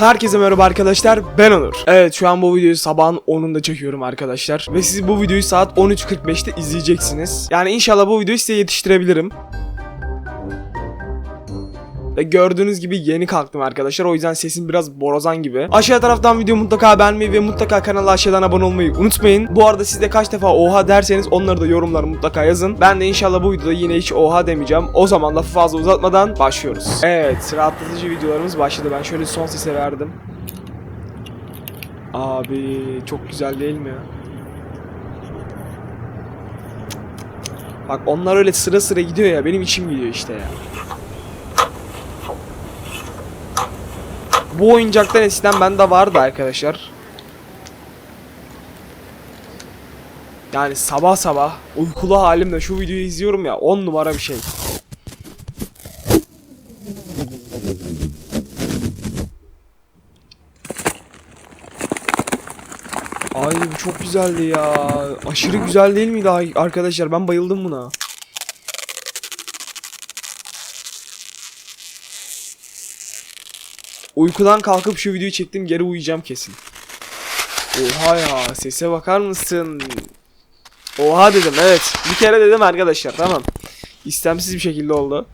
Herkese merhaba arkadaşlar ben Onur. Evet şu an bu videoyu sabahın 10'unda çekiyorum arkadaşlar. Ve siz bu videoyu saat 13.45'te izleyeceksiniz. Yani inşallah bu videoyu size yetiştirebilirim. Ve gördüğünüz gibi yeni kalktım arkadaşlar. O yüzden sesim biraz borazan gibi. Aşağı taraftan video mutlaka beğenmeyi ve mutlaka kanala aşağıdan abone olmayı unutmayın. Bu arada siz de kaç defa oha derseniz onları da yorumlara mutlaka yazın. Ben de inşallah bu videoda yine hiç oha demeyeceğim. O zaman lafı fazla uzatmadan başlıyoruz. Evet rahatlatıcı videolarımız başladı. Ben şöyle son sese verdim. Abi çok güzel değil mi ya? Bak onlar öyle sıra sıra gidiyor ya benim içim gidiyor işte ya. Bu oyuncaklar eskiden bende vardı arkadaşlar. Yani sabah sabah uykulu halimle şu videoyu izliyorum ya 10 numara bir şey. Ay bu çok güzeldi ya. Aşırı güzel değil miydi arkadaşlar? Ben bayıldım buna. Uykudan kalkıp şu videoyu çektim geri uyuyacağım kesin. Oha ya sese bakar mısın? Oha dedim evet. Bir kere dedim arkadaşlar tamam. İstemsiz bir şekilde oldu.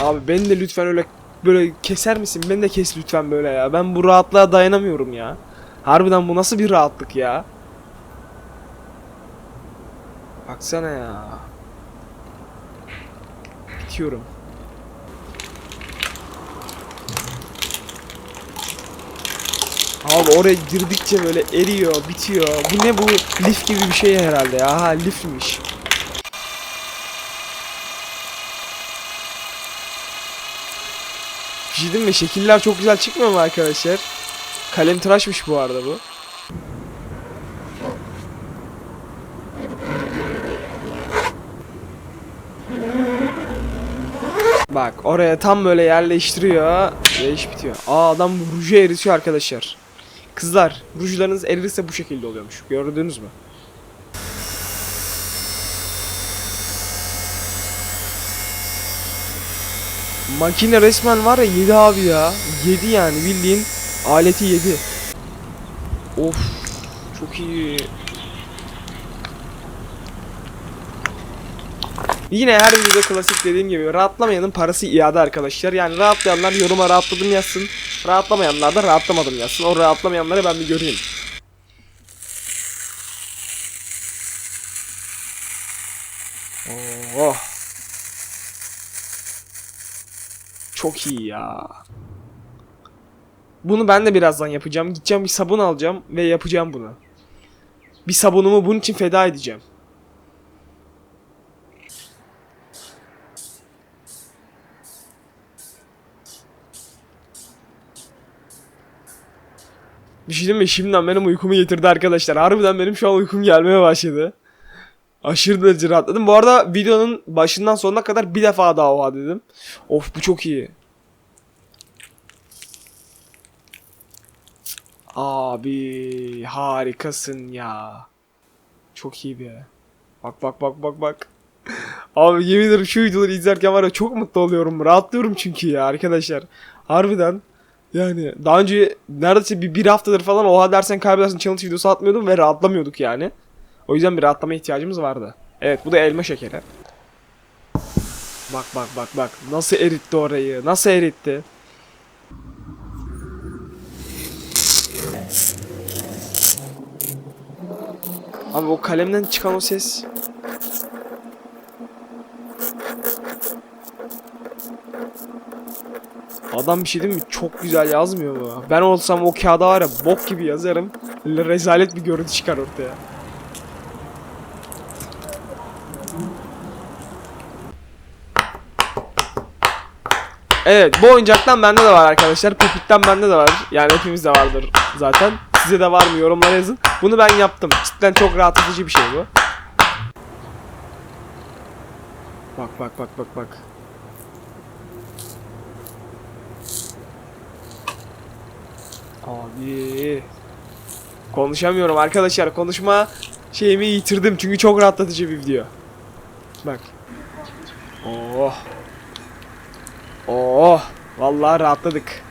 Abi beni de lütfen öyle böyle keser misin? Beni de kes lütfen böyle ya. Ben bu rahatlığa dayanamıyorum ya. Harbiden bu nasıl bir rahatlık ya? Baksana ya. Bitiyorum. Abi oraya girdikçe böyle eriyor, bitiyor. Bu ne bu? Lif gibi bir şey herhalde ya. Ha lifmiş. Bir şey mi? Şekiller çok güzel çıkmıyor mu arkadaşlar? Kalem tıraşmış bu arada bu. Bak oraya tam böyle yerleştiriyor ve iş bitiyor. Aa adam ruju eritiyor arkadaşlar. Kızlar rujlarınız erirse bu şekilde oluyormuş. Gördünüz mü? Makine resmen var ya yedi abi ya. Yedi yani bildiğin aleti yedi. Of çok iyi. Yine her videoda klasik dediğim gibi rahatlamayanın parası iade arkadaşlar. Yani rahatlayanlar yoruma rahatladım yazsın. Rahatlamayanlar da rahatlamadım yazsın. O rahatlamayanları ben bir göreyim. Oh. Çok iyi ya. Bunu ben de birazdan yapacağım. Gideceğim bir sabun alacağım ve yapacağım bunu. Bir sabunumu bunun için feda edeceğim. Bir şey mi? Şimdiden benim uykumu getirdi arkadaşlar. Harbiden benim şu an uykum gelmeye başladı. Aşırı derece rahatladım. Bu arada videonun başından sonuna kadar bir defa daha oha dedim. Of bu çok iyi. Abi harikasın ya. Çok iyi bir. Bak bak bak bak bak. Abi yemin ederim şu videoları izlerken var ya çok mutlu oluyorum. Rahatlıyorum çünkü ya arkadaşlar. Harbiden. Yani daha önce neredeyse bir, bir haftadır falan oha dersen kaybedersin challenge videosu atmıyordum ve rahatlamıyorduk yani. O yüzden bir rahatlama ihtiyacımız vardı. Evet bu da elma şekeri. Bak bak bak bak nasıl eritti orayı nasıl eritti. Abi o kalemden çıkan o ses. Adam bir şey değil mi? Çok güzel yazmıyor mu? Ben olsam o kağıda var ya bok gibi yazarım. Rezalet bir görüntü çıkar ortaya. Evet bu oyuncaktan bende de var arkadaşlar. Popit'ten bende de var. Yani hepimizde vardır zaten. Size de var mı yorumlara yazın. Bunu ben yaptım. Cidden çok rahatlatıcı bir şey bu. Bak bak bak bak bak. Abi. Konuşamıyorum arkadaşlar. Konuşma şeyimi yitirdim çünkü çok rahatlatıcı bir video. Bak. Oh. Oh. Vallahi rahatladık.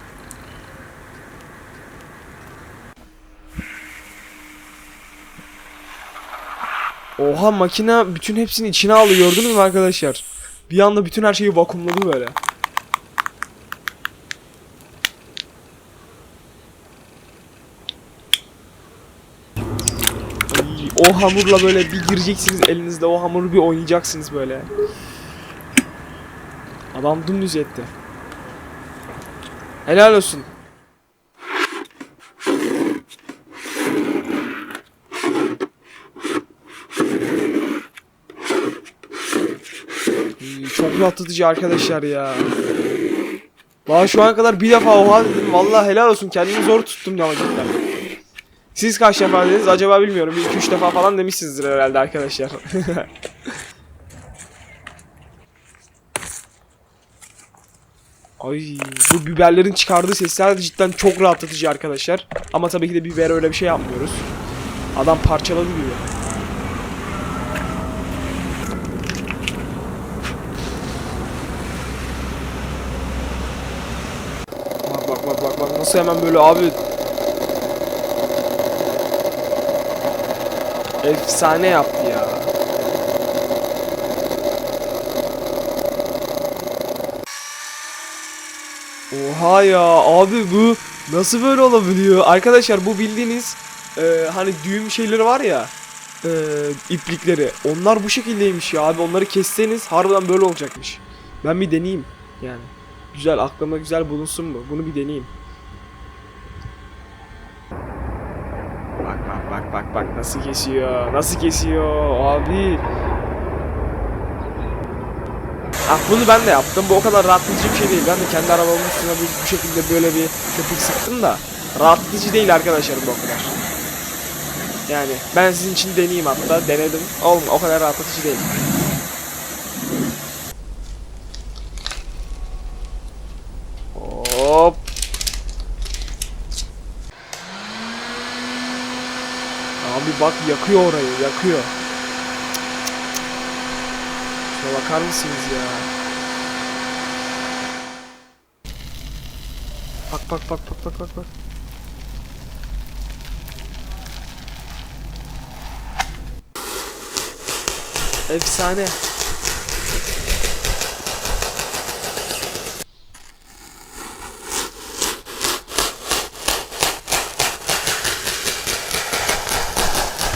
Oha makine bütün hepsini içine aldı gördünüz mü arkadaşlar? Bir anda bütün her şeyi vakumladı böyle. Ay, o hamurla böyle bir gireceksiniz elinizde o hamuru bir oynayacaksınız böyle. Adam dümdüz etti. Helal olsun. Çok rahatlatıcı arkadaşlar ya. Daha şu ana kadar bir defa oha dedim. Vallahi helal olsun. Kendimi zor tuttum ya cidden. Siz kaç defa dediniz acaba bilmiyorum. Bir iki üç defa falan demişsinizdir herhalde arkadaşlar. Ay bu biberlerin çıkardığı sesler de cidden çok rahatlatıcı arkadaşlar. Ama tabii ki de biber öyle bir şey yapmıyoruz. Adam parçaladı. Bak bak bak bak bak nasıl hemen böyle abi Efsane yaptı ya. Oha ya abi bu nasıl böyle olabiliyor? Arkadaşlar bu bildiğiniz e, hani düğüm şeyleri var ya e, iplikleri onlar bu şekildeymiş ya abi onları kesseniz harbiden böyle olacakmış. Ben bir deneyeyim yani. Güzel aklımda güzel bulunsun bu. Bunu bir deneyeyim. Bak bak bak nasıl kesiyor. Nasıl kesiyor abi. Ah bunu ben de yaptım. Bu o kadar rahatlatıcı bir şey değil. Ben de kendi arabamın üstüne bu, bu şekilde böyle bir köpük sıktım da rahatlatıcı değil arkadaşlar bu o kadar. Yani ben sizin için deneyeyim hatta denedim. Olma o kadar rahatlatıcı değil. Abi bak yakıyor orayı yakıyor. Şuna bakar mısınız ya? Bak bak bak bak bak bak bak. Efsane.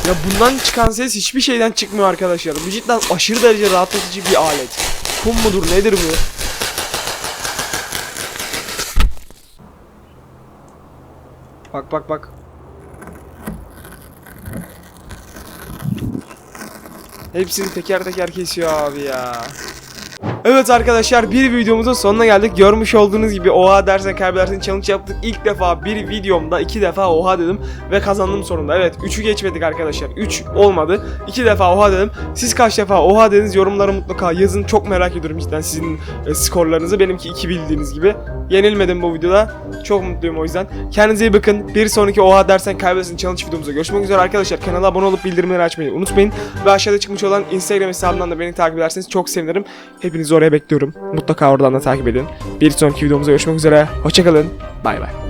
Ya bundan çıkan ses hiçbir şeyden çıkmıyor arkadaşlar. Bu cidden aşırı derece rahatlatıcı bir alet. Kum mudur nedir bu? Bak bak bak. Hepsini teker teker kesiyor abi ya. Evet arkadaşlar bir videomuzun sonuna geldik. Görmüş olduğunuz gibi oha dersen kaybedersin challenge yaptık. İlk defa bir videomda iki defa oha dedim ve kazandım sonunda. Evet 3'ü geçmedik arkadaşlar. 3 olmadı. 2 defa oha dedim. Siz kaç defa oha dediniz yorumlara mutlaka yazın. Çok merak ediyorum cidden sizin e, skorlarınızı. Benimki 2 bildiğiniz gibi. Yenilmedim bu videoda. Çok mutluyum o yüzden. Kendinize iyi bakın. Bir sonraki oha dersen kaybedersin challenge videomuzda görüşmek üzere arkadaşlar. Kanala abone olup bildirimleri açmayı unutmayın. Ve aşağıda çıkmış olan Instagram hesabından da beni takip ederseniz çok sevinirim. Oraya bekliyorum. Mutlaka oradan da takip edin. Bir sonraki videomuzda görüşmek üzere. Hoşçakalın. Bay bay.